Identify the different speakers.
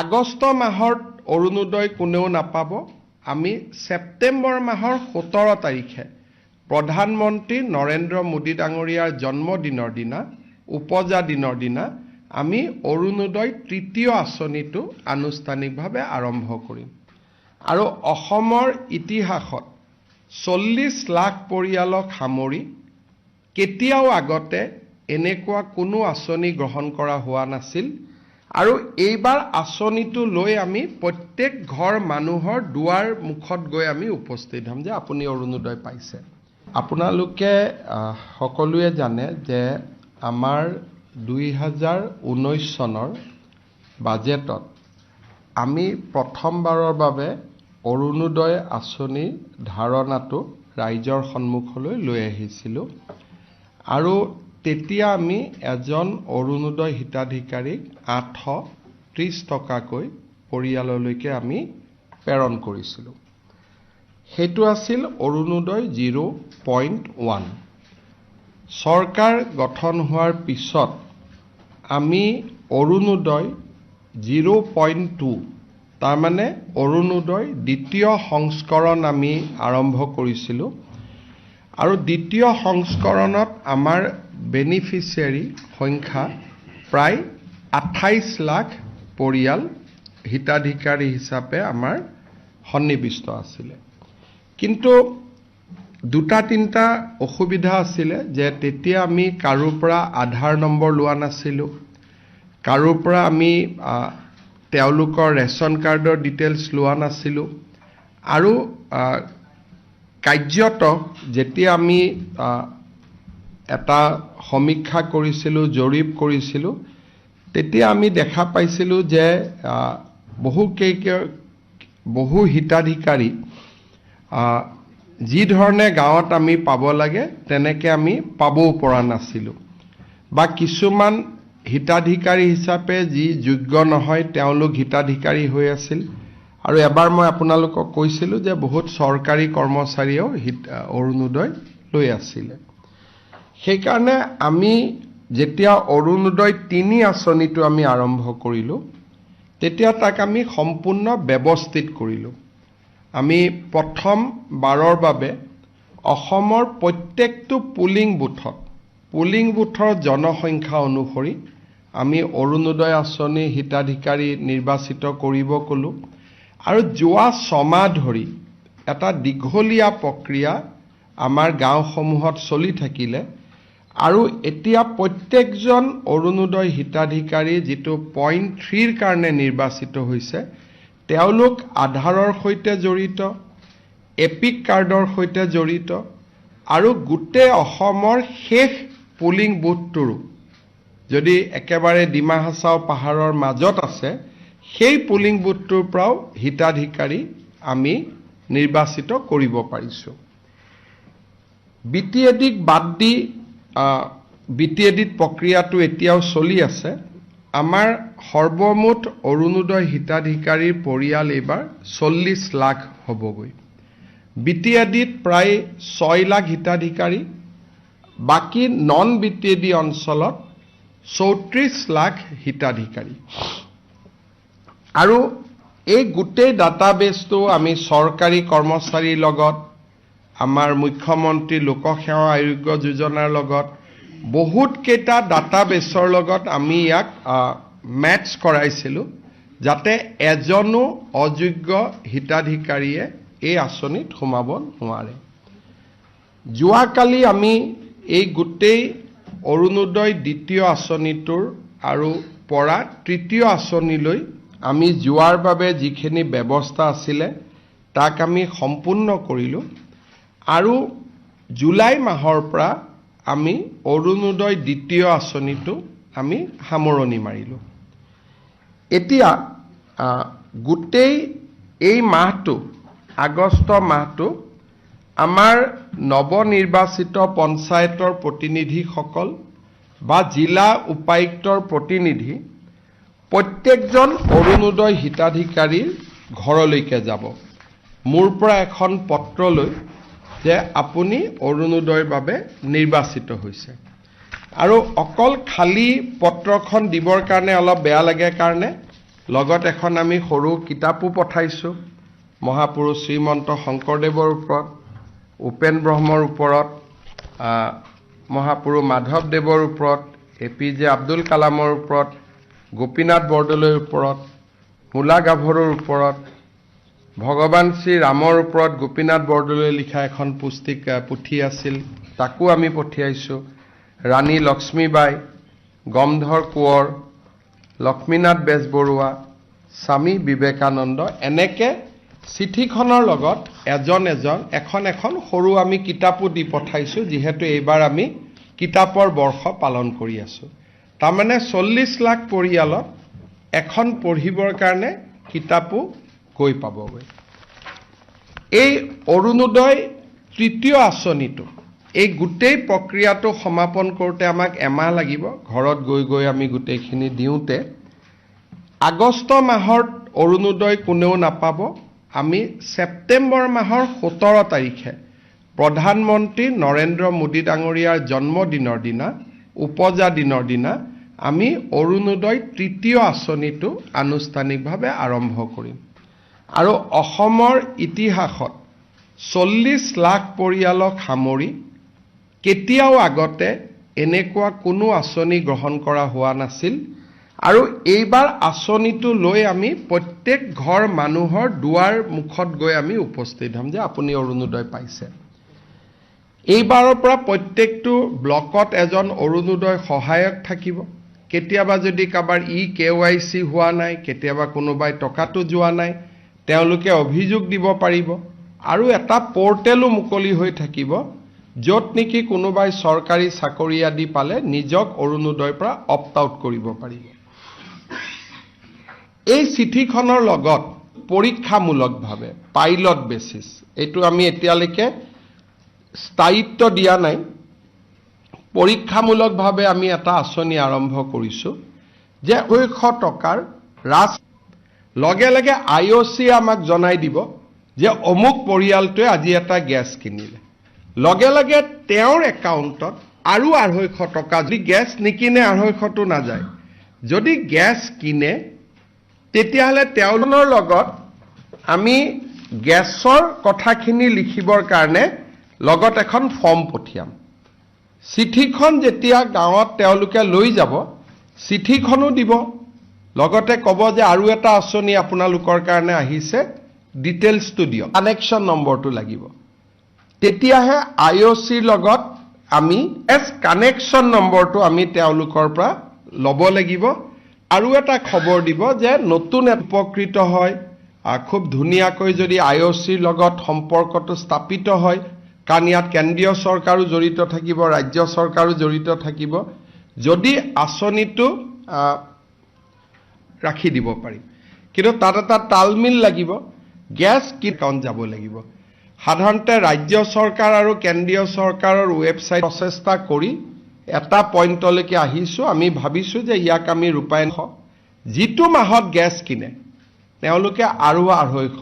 Speaker 1: আগষ্ট মাহত অৰুণোদয় কোনেও নাপাব। আমি ছেপ্টেম্বৰ মাহৰ সোতৰ তাৰিখে প্ৰধানমন্ত্ৰী নৰেন্দ্ৰ মোদী ডাঙৰীয়াৰ জন্মদিনৰ দিনা উপজা দিনৰ দিনা আমি অৰুণোদয় তৃতীয় আঁচনিটো আনুষ্ঠানিকভাৱে আৰম্ভ কৰিম। আৰু অসমৰ ইতিহাসত চল্লিছ লাখ পৰিয়ালক সামৰি কেতিয়াও আগতে এনেকুৱা কোনো আঁচনি গ্ৰহণ কৰা হোৱা নাছিল আৰু এইবাৰ আঁচনিটো লৈ আমি প্ৰত্যেক ঘৰ মানুহৰ দুৱাৰ মুখত গৈ আমি উপস্থিত হ'ম যে আপুনি অৰুণোদয় পাইছে। আপোনালোকে সকলোৱে জানে যে আমাৰ দুই হাজাৰ ঊনৈছ চনৰ বাজেটত আমি প্ৰথমবাৰৰ বাবে অৰুণোদয় আঁচনিৰ ধাৰণাটো ৰাইজৰ সন্মুখলৈ লৈ আহিছিলোঁ। আৰু তেতিয়া আমি এজন অৰুণোদয় হিতাধিকাৰীক আঠশ ত্ৰিছ টকাকৈ পৰিয়াললৈকে আমি প্ৰেৰণ কৰিছিলোঁ। সেইটো আছিল অৰুণোদয় জিৰ' পইণ্ট ওৱান। চৰকাৰ গঠন হোৱাৰ পিছত আমি অৰুণোদয় জিৰ' পইণ্ট টু তাৰমানে অৰুণোদয় দ্বিতীয় সংস্কৰণ আমি আৰম্ভ কৰিছিলোঁ। আৰু দ্বিতীয় সংস্কৰণত আমাৰ বেনিফিচিয়াৰী সংখ্যা প্ৰায় আঠাইছ লাখ পৰিয়াল হিতাধিকাৰী হিচাপে আমাৰ সন্নিৱিষ্ট আছিলে। কিন্তু দুটা তিনিটা অসুবিধা আছিলে যে তেতিয়া আমি কাৰোৰ পৰা আধাৰ নম্বৰ লোৱা নাছিলোঁ। কাৰোৰ পৰা আমি তেওঁলোকৰ ৰেচন কাৰ্ডৰ ডিটেইলছ লোৱা নাছিলোঁ। আৰু কাৰ্যত যেতিয়া আমি এটা সমীক্ষা কৰিছিলোঁ জৰীপ কৰিছিলোঁ তেতিয়া আমি দেখা পাইছিলোঁ যে আ, বহু হিতাধিকাৰী যি ধৰণে গাঁৱত আমি পাব লাগে তেনেকৈ আমি পাবও পৰা নাছিলোঁ। বা কিছুমান হিতাধিকাৰী হিচাপে যি যোগ্য নহয় তেওঁলোক হিতাধিকাৰী হৈ আছিল। আৰু এবাৰ মই আপোনালোকক কৈছিলোঁ যে বহুত চৰকাৰী কৰ্মচাৰীয়েও হিত অৰুণোদয় লৈ আছিলে। সেইকাৰণে আমি যেতিয়া অৰুণোদয় তিনি আঁচনিটো আমি আৰম্ভ কৰিলোঁ তেতিয়া তাক আমি সম্পূৰ্ণ ব্যৱস্থিত কৰিলোঁ। আমি প্ৰথম বাৰৰ বাবে অসমৰ প্ৰত্যেকটো পুলিং বুথত পুলিং বুথৰ জনসংখ্যা অনুসৰি আমি অৰুণোদয় আঁচনি হিতাধিকাৰী নিৰ্বাচিত কৰিব ক'লোঁ। আৰু যোৱা ছমাহ ধৰি এটা দীঘলীয়া প্ৰক্ৰিয়া আমাৰ গাঁওসমূহত চলি থাকিলে আৰু এতিয়া প্ৰত্যেকজন অৰুণোদয় হিতাধিকাৰী যিটো পইণ্ট থ্ৰীৰ কাৰণে নিৰ্বাচিত হৈছে তেওঁলোক আধাৰৰ সৈতে জড়িত এপিক কাৰ্ডৰ সৈতে জড়িত আৰু গোটেই অসমৰ শেষ পুলিং বুথটোৰো যদি একেবাৰে ডিমা হাছাও পাহাৰৰ মাজত আছে সেই পুলিং বুথটোৰ পৰাও হিতাধিকাৰী আমি নিৰ্বাচিত কৰিব পাৰিছোঁ। বি টি এডিক বাদ দি বি টি এডিত প্ৰক্ৰিয়াটো এতিয়াও চলি আছে। আমাৰ সৰ্বমুঠ অৰুণোদয় হিতাধিকাৰীৰ পৰিয়াল এইবাৰ চল্লিছ লাখ হ'বগৈ। বি টি এডিত প্ৰায় ছয় লাখ হিতাধিকাৰী বাকী নন বি টি এডি অঞ্চলত চৌত্ৰিছ লাখ হিতাধিকাৰী। আৰু এই গোটেই ডাটাবেছটো আমি চৰকাৰী কৰ্মচাৰীৰ লগত আমাৰ মুখ্যমন্ত্ৰী লোকসেৱা আয়োগ্য যোজনাৰ লগত বহুত কেইটা ডাটাবেছৰ লগত আমি ইয়াক মেটচ কৰাইছিলোঁ যাতে এজনো অযোগ্য হিতাধিকাৰীয়ে এই আঁচনিত সোমাব নোৱাৰে। যোৱাকালি আমি এই গোটেই অৰুণোদয় দ্বিতীয় আঁচনিটোৰ আৰু পৰা তৃতীয় আঁচনিলৈ আমি যোৱাৰ বাবে যিখিনি ব্যৱস্থা আছিলে তাক আমি সম্পূৰ্ণ কৰিলোঁ। আৰু জুলাই মাহৰ পৰা আমি অৰুণোদয় দ্বিতীয় আঁচনিটো আমি সামৰণি মাৰিলোঁ। এতিয়া গোটেই এই মাহটো আগষ্ট মাহটো আমাৰ নৱনিৰ্বাচিত পঞ্চায়তৰ প্ৰতিনিধিসকল বা জিলা উপায়ুক্তৰ প্ৰতিনিধি প্ৰত্যেকজন অৰুণোদয় হিতাধিকাৰীৰ ঘৰলৈকে যাব। মোৰ পৰা এখন পত্ৰ লৈ যে আপুনি অৰুণোদয়ৰ বাবে নিৰ্বাচিত হৈছে। আৰু অকল খালী পত্ৰখন দিবৰ কাৰণে অলপ বেয়া লাগে কাৰণে লগত এখন আমি সৰু কিতাপো পঠাইছোঁ। মহাপুৰুষ শ্ৰীমন্ত শংকৰদেৱৰ ওপৰত উপেন ব্ৰহ্মৰ ওপৰত মহাপুৰুষ মাধৱদেৱৰ ওপৰত এ পি জে আব্দুল কালামৰ ওপৰত গোপীনাথ বৰদলৈৰ ওপৰত মূলা গাভৰুৰ ওপৰত ভগৱান শ্ৰীৰামৰ ওপৰত গোপীনাথ বৰদলৈ লিখা এখন পুস্তিক পুথি আছিল। তাকো আমি পঠিয়াইছোঁ। ৰাণী লক্ষ্মীবাই গমধৰ কোঁৱৰ লক্ষ্মীনাথ বেজবৰুৱা স্বামী বিবেকানন্দ এনেকে চিঠিখনৰ লগত এজন এজন এখন এখন সৰু আমি কিতাপো দি পঠাইছোঁ যিহেতু এইবাৰ আমি কিতাপৰ বৰ্ষ পালন কৰি আছোঁ। তাৰমানে চল্লিছ লাখ পৰিয়ালত এখন পঢ়িবৰ কাৰণে কিতাপো গৈ পাবগৈ। এই অৰুণোদয় তৃতীয় আঁচনিটো এই গোটেই প্ৰক্ৰিয়াটো সমাপন কৰোঁতে আমাক এমাহ লাগিব। ঘৰত গৈ গৈ আমি গোটেইখিনি দিওঁতে আগষ্ট মাহত অৰুণোদয় কোনেও নাপাব। আমি ছেপ্টেম্বৰ মাহৰ সোতৰ তাৰিখে প্ৰধানমন্ত্ৰী নৰেন্দ্ৰ মোদী ডাঙৰীয়াৰ জন্মদিনৰ দিনা উপজা দিনৰ দিনা আমি অৰুণোদয় তৃতীয় আঁচনিটো আনুষ্ঠানিকভাৱে আৰম্ভ কৰিম। আৰু অসমৰ ইতিহাসত চল্লিছ লাখ পৰিয়ালক সামৰি কেতিয়াও আগতে এনেকুৱা কোনো আঁচনি গ্ৰহণ কৰা হোৱা নাছিল। আৰু এইবাৰ আঁচনিটো লৈ আমি প্ৰত্যেক ঘৰ মানুহৰ দুৱাৰ মুখত গৈ আমি উপস্থিত হ'ম যে আপুনি অৰুণোদয় পাইছে। এইবাৰৰ পৰা প্ৰত্যেকটো ব্লকত এজন অৰুণোদয় সহায়ক থাকিব। কেতিয়াবা যদি কাৰোবাৰ ই কে ৱাই চি হোৱা নাই কেতিয়াবা কোনোবাই টকাটো যোৱা নাই তেওঁলোকে অভিযোগ দিব পাৰিব। আৰু এটা পৰ্টেলো মুকলি হৈ থাকিব য'ত নেকি কোনোবাই চৰকাৰী চাকৰি আদি পালে নিজক অৰুণোদয়ৰ পৰা অপ্ট আউট কৰিব পাৰিব। এই চিঠিখনৰ লগত পৰীক্ষামূলকভাৱে পাইলট বেচিছ এইটো আমি এতিয়ালৈকে স্থায়িত্ব দিয়া নাই। পৰীক্ষামূলকভাৱে আমি এটা আঁচনি আৰম্ভ কৰিছোঁ যে দুশ টকাৰ ৰাজ লগে লগে আই অ' চিয়ে আমাক জনাই দিব যে অমুক পৰিয়ালটোৱে আজি এটা গেছ কিনিলে। লগে লগে তেওঁৰ একাউণ্টত আৰু আঢ়ৈশ টকা যদি গেছ নিকিনে আঢ়ৈশটো নাযায় যদি গেছ কিনে তেতিয়াহ'লে তেওঁলোকৰ লগত আমি গেছৰ কথাখিনি লিখিবৰ কাৰণে লগত এখন ফৰ্ম পঠিয়াম। চিঠিখন যেতিয়া গাঁৱত তেওঁলোকে লৈ যাব চিঠিখনো দিব। লগতে ক'ব যে আৰু এটা আঁচনি আপোনালোকৰ কাৰণে আহিছে ডিটেইলছটো দিয়ক। কানেকশ্যন নম্বৰটো লাগিব। তেতিয়াহে আই অ' চিৰ লগত আমি এছ কানেকশ্যন নম্বৰটো আমি তেওঁলোকৰ পৰা ল'ব লাগিব। আৰু এটা খবৰ দিব যে নতুন উপকৃত হয়। খুব ধুনীয়াকৈ যদি আই অ' চিৰ লগত সম্পৰ্কটো স্থাপিত হয় কাৰণ ইয়াত কেন্দ্ৰীয় চৰকাৰো জড়িত থাকিব ৰাজ্য চৰকাৰো জড়িত থাকিব যদি আঁচনিটো ৰাখি দিব পাৰিম কিন্তু তাত এটা তালমিল লাগিব গেছ কি একাউণ্ট যাব লাগিব। সাধাৰণতে ৰাজ্য চৰকাৰ আৰু কেন্দ্ৰীয় চৰকাৰৰ ৱেবছাইট প্ৰচেষ্টা কৰি এটা পইণ্টলৈকে আহিছোঁ। আমি ভাবিছোঁ যে ইয়াক আমি ৰূপায়ণ যিটো মাহত গেছ কিনে তেওঁলোকে আৰু আঢ়ৈশ